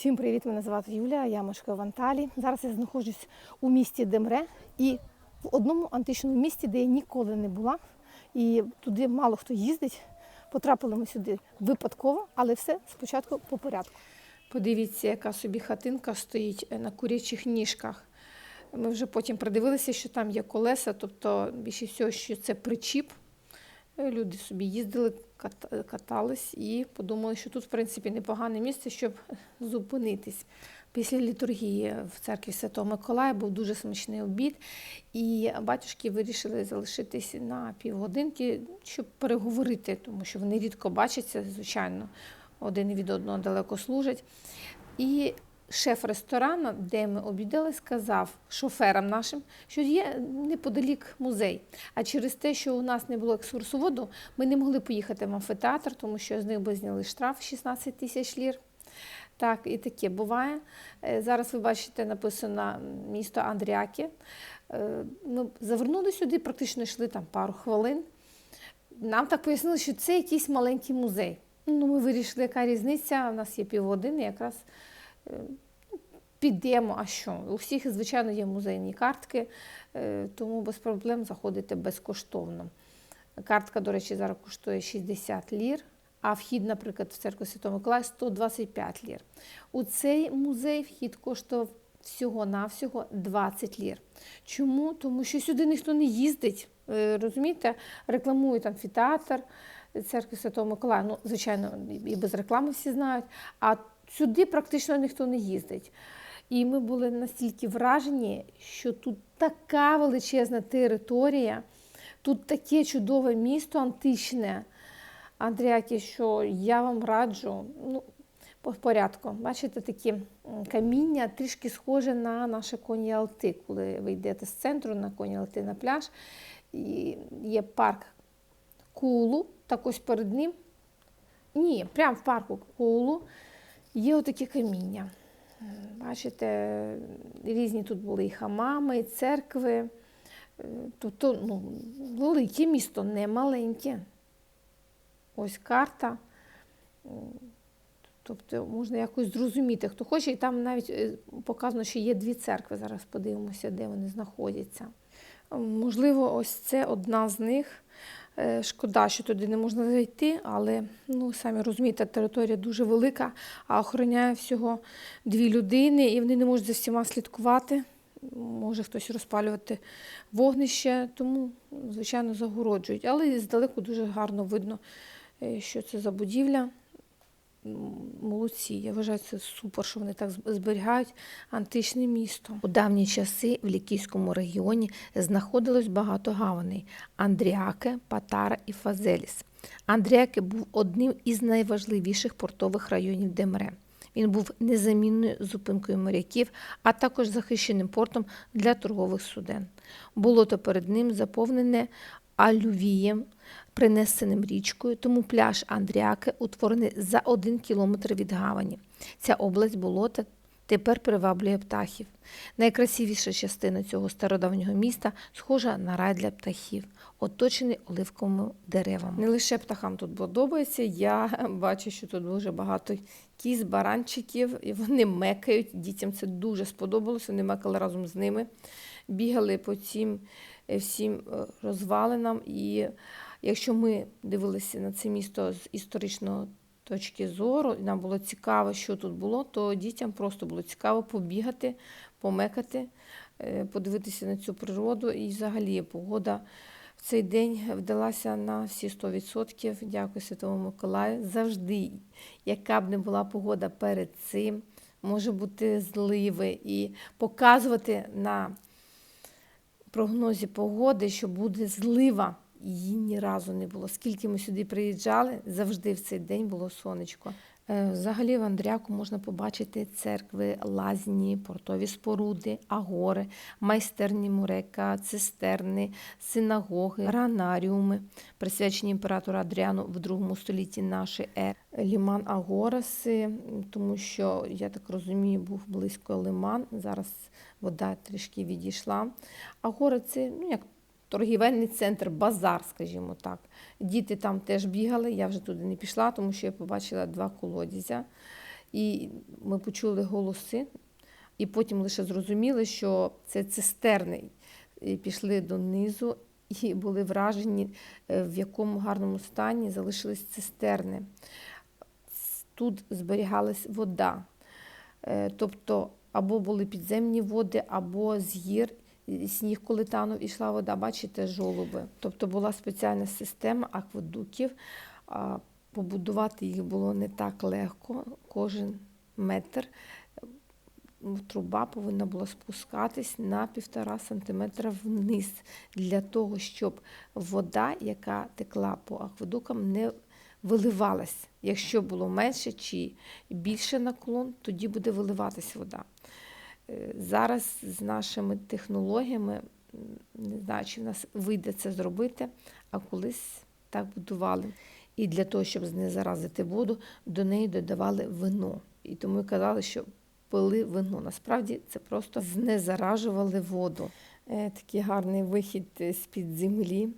Всім привіт! Мене звати Юлія, я мешкаю в Анталії. Зараз я знаходжусь у місті Демре і в одному античному місті, де я ніколи не була. І туди мало хто їздить. Потрапили ми сюди випадково, але все спочатку по порядку. Подивіться, яка собі хатинка стоїть е, на курячих ніжках. Ми вже потім придивилися, що там є колеса, тобто більше всього, що це причіп. Е, Люди собі їздили, кат- катались і подумали, що тут, в принципі, непогане місце, щоб зупинитись. Після літургії в церкві Святого Миколая був дуже смачний обід, і батюшки вирішили залишитись на півгодинки, щоб переговорити, тому що вони рідко бачаться, звичайно, один від одного далеко служать. І шеф ресторану, де ми обідали, сказав шоферам нашим, що є неподалік музей. А через те, що у нас не було екскурсоводу, ми не могли поїхати в амфітеатр, тому що з них би зняли штраф 16 тисяч лір. Так, і таке буває. Е, Зараз ви бачите, написано місто Андріаки. Е, Ми завернули сюди, практично йшли там пару хвилин. Нам так пояснили, що це якийсь маленький музей. Ну, ми вирішили, яка різниця. У нас є півгодини, якраз підемо. А що? У всіх, звичайно, є музейні картки, е, тому без проблем заходите безкоштовно. Картка, до речі, зараз коштує 60 лір, а вхід, наприклад, в церкву Святого Миколая 125 лір. У цей музей вхід коштував всього-навсього 20 лір. Чому? Тому що сюди ніхто не їздить. Е, Розумієте, рекламують амфітеатр церкви Святого Миколая. Ну, звичайно, і без реклами всі знають. А сюди практично ніхто не їздить. І ми були настільки вражені, що тут така величезна територія, тут таке чудове місто античне. Андріаки, що я вам раджу, ну, по порядку. Бачите, такі каміння трішки схоже на наше коні Алти, коли ви йдете з центру на коні Алти на пляж. І є парк Кулу, так ось перед ним. Ні, прямо в парку Кулу є отакі каміння. Бачите, різні тут були і хамами, і церкви. Е, Тобто ну, велике місто, не маленьке. Ось карта. Тобто можна якось зрозуміти, хто хоче. І там навіть е, показано, що є дві церкви. Зараз подивимося, де вони знаходяться. Можливо, ось це одна з них. Е, Шкода, що туди не можна зайти, але ну, самі розумієте, територія дуже велика, а охороняє всього дві людини, і вони не можуть за всіма слідкувати. Може хтось розпалювати вогнище, тому, звичайно, загороджують. Але здалеку дуже гарно видно, е, що це за будівля. Молодці, я вважаю, це супер, що вони так зберігають античне місто. У давні часи в Лікійському регіоні знаходилось багато гаваней Андріаке, Патара і Фазеліс. Андріаке був одним із найважливіших портових районів Демре. Він був незамінною зупинкою моряків, а також захищеним портом для торгових суден. Болото перед ним заповнене алювієм, принесеним річкою, тому пляж Андріаке утворений за один кілометр від гавані. Ця область болота тепер приваблює птахів. Найкрасивіша частина цього стародавнього міста схожа на рай для птахів, оточений оливковими деревами. Не лише птахам тут подобається. Я бачу, що тут дуже багато кіз, баранчиків, і вони мекають. Дітям це дуже сподобалося. Вони мекали разом з ними, бігали по цим е, всім е, розвалинам. І якщо ми дивилися на це місто з історичного точки зору, і нам було цікаво, що тут було, то дітям просто було цікаво побігати, помекати, е, подивитися на цю природу. І взагалі погода в цей день вдалася на всі 100%. Дякую Святому Миколаю. Завжди, яка б не була погода перед цим, може бути зливи і показувати на прогнозі погоди, що буде злива. Її ні разу не було. Скільки ми сюди приїжджали, завжди в цей день було сонечко. Е, Взагалі в Андріаку можна побачити церкви, лазні, портові споруди, агори, майстерні мурека, цистерни, синагоги, ранаріуми, присвячені імператору Адріану в другому столітті нашої ери. Ліман Агораси, тому що, я так розумію, був близько лиман. Зараз вода трішки відійшла. Агора це ну, як торгівельний центр, базар, скажімо так. Діти там теж бігали, я вже туди не пішла, тому що я побачила два колодязя. і ми почули голоси, і потім лише зрозуміли, що це цистерни. І пішли донизу і були вражені, е, в якому гарному стані залишились цистерни. Тут зберігалась вода. Е, Тобто або були підземні води, або з гір сніг, коли танув, ішла вода, бачите, жолоби. Тобто була спеціальна система акведуків. Побудувати їх було не так легко. Кожен метр труба повинна була спускатись на півтора сантиметра вниз для того, щоб вода, яка текла по акведукам, не виливалась. Якщо було менше чи більше наклон, тоді буде виливатись вода. Е, Зараз з нашими технологіями не знаю, чи в нас вийде це зробити, а колись так будували. І для того, щоб знезаразити воду, до неї додавали вино. І тому казали, що пили вино. Насправді це просто знезаражували воду. Е, Такий гарний вихід з-під землі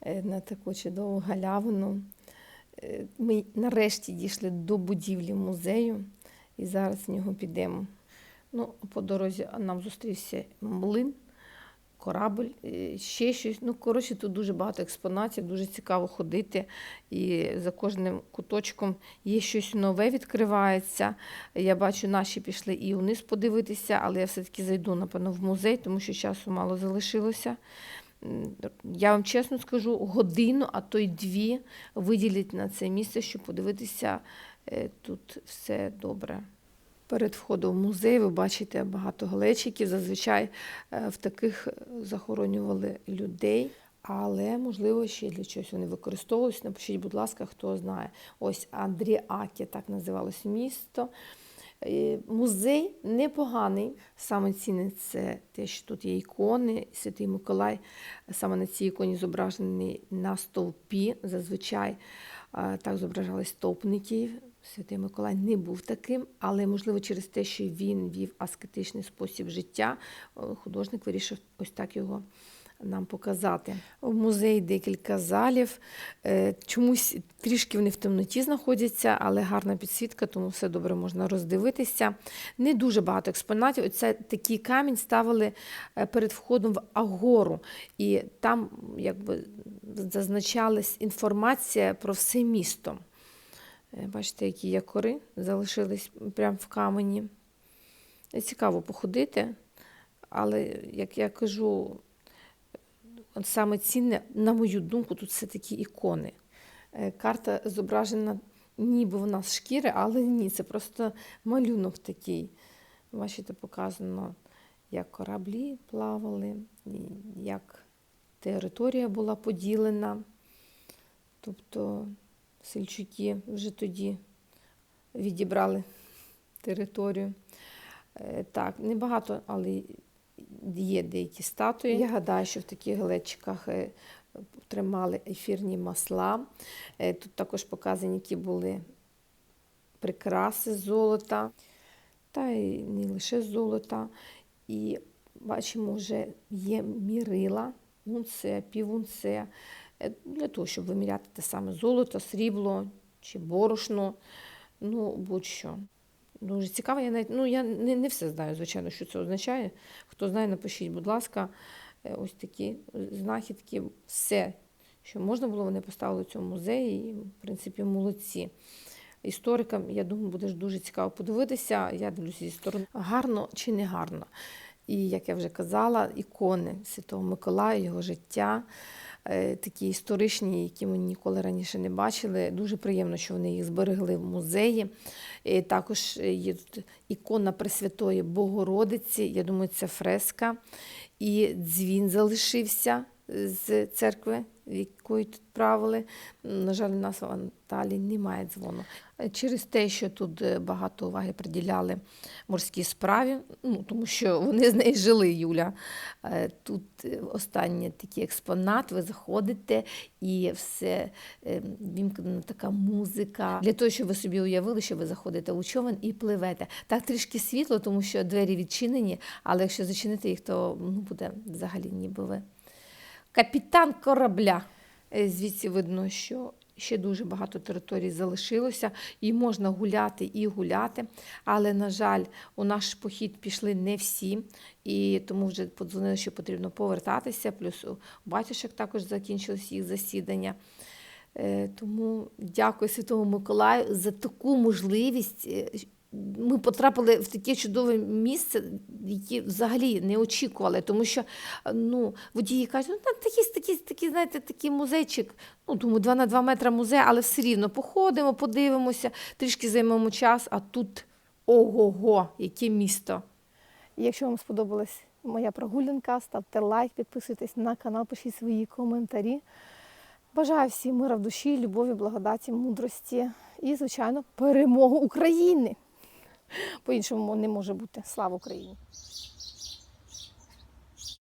е, на таку чудову галявину. Ми нарешті дійшли до будівлі музею і зараз в нього підемо. Ну, по дорозі нам зустрівся млин, корабль, е, ще щось. Ну, коротше, тут дуже багато експонатів, дуже цікаво ходити. І за кожним куточком є щось нове відкривається. Я бачу, наші пішли і вниз подивитися, але я все-таки зайду, напевно, в музей, тому що часу мало залишилося. Я вам чесно скажу, годину, а то й дві виділіть на це місце, щоб подивитися, е, тут все добре. Перед входом в музей ви бачите багато глечиків. Зазвичай е, в таких е, захоронювали людей, але можливо ще для чогось вони використовувалися. Напишіть, будь ласка, хто знає. Ось Андріаке, так називалось місто. Е, Музей непоганий. Саме цінне це те, що тут є ікони. Святий Миколай саме на цій іконі зображений на стовпі. Зазвичай так зображали стовпників. Святий Миколай не був таким, але можливо через те, що він вів аскетичний спосіб життя, е, художник вирішив ось так його нам показати. В музеї декілька залів. Е, Чомусь трішки вони в темноті знаходяться, але гарна підсвітка, тому все добре можна роздивитися. Не дуже багато експонатів. Оце такий камінь ставили е, перед входом в Агору. І там якби зазначалась інформація про все місто. Е, Бачите, які якори залишились прямо в камені. Цікаво походити, але, як я кажу, саме цінне, на мою думку, тут все такі ікони. Е, Карта зображена ніби вона з шкіри, але ні, це просто малюнок такий. Бачите, показано, як кораблі плавали, як територія була поділена. Тобто сельчуки вже тоді відібрали територію. Е, Так, небагато, але є деякі статуї. Я гадаю, що в таких глечиках е, тримали ефірні масла. Е, Тут також показані, які були прикраси з золота, та й не лише з золота. І бачимо, вже є мірила, унце, півунце, для того, щоб виміряти те саме золото, срібло чи борошно, ну будь-що. Дуже цікаво, я навіть ну я не, не все знаю, звичайно, що це означає. Хто знає, напишіть, будь ласка, Е, ось такі знахідки, все, що можна було, вони поставили в цьому музеї, і, в принципі, молодці. Історикам, я думаю, буде дуже цікаво подивитися. Я дивлюся зі сторони, гарно чи не гарно. І, як я вже казала, ікони Святого Миколая, його життя, е, такі історичні, які ми ніколи раніше не бачили. Дуже приємно, що вони їх зберегли в музеї. І також є тут ікона Пресвятої Богородиці. Я думаю, це фреска. І дзвін залишився з церкви, в якої тут правили. На жаль, у нас в Анталії немає дзвону. Через те, що тут е, багато уваги приділяли морській справі, ну, тому що вони з нею жили, Юля. Е, Тут е, останній такий експонат, ви заходите і все вімкнена така музика. Для того, щоб ви собі уявили, що ви заходите у човен і пливете. Так трішки світло, тому що двері відчинені, але якщо зачинити їх, то ну, буде взагалі ніби ви. Капітан корабля. Е, Звідси видно, що Ще дуже багато територій залишилося, і можна гуляти і гуляти. Але, на жаль, у наш похід пішли не всі, і тому вже подзвонили, що потрібно повертатися. Плюс у батюшок також закінчилось їх засідання. Е, Тому дякую Святому Миколаю за таку можливість. Ми потрапили в таке чудове місце, яке взагалі не очікували, тому що ну, водії кажуть, ну там такий, такий, такий, знаєте, такий музейчик. Ну, думаю, 2 на 2 метри музей, але все рівно походимо, подивимося, трішки займемо час, а тут ого-го, яке місто. Якщо вам сподобалась моя прогулянка, ставте лайк, підписуйтесь на канал, пишіть свої коментарі. Бажаю всім мира в душі, любові, благодаті, мудрості і, звичайно, перемогу України. По-іншому не може бути. Слава Україні!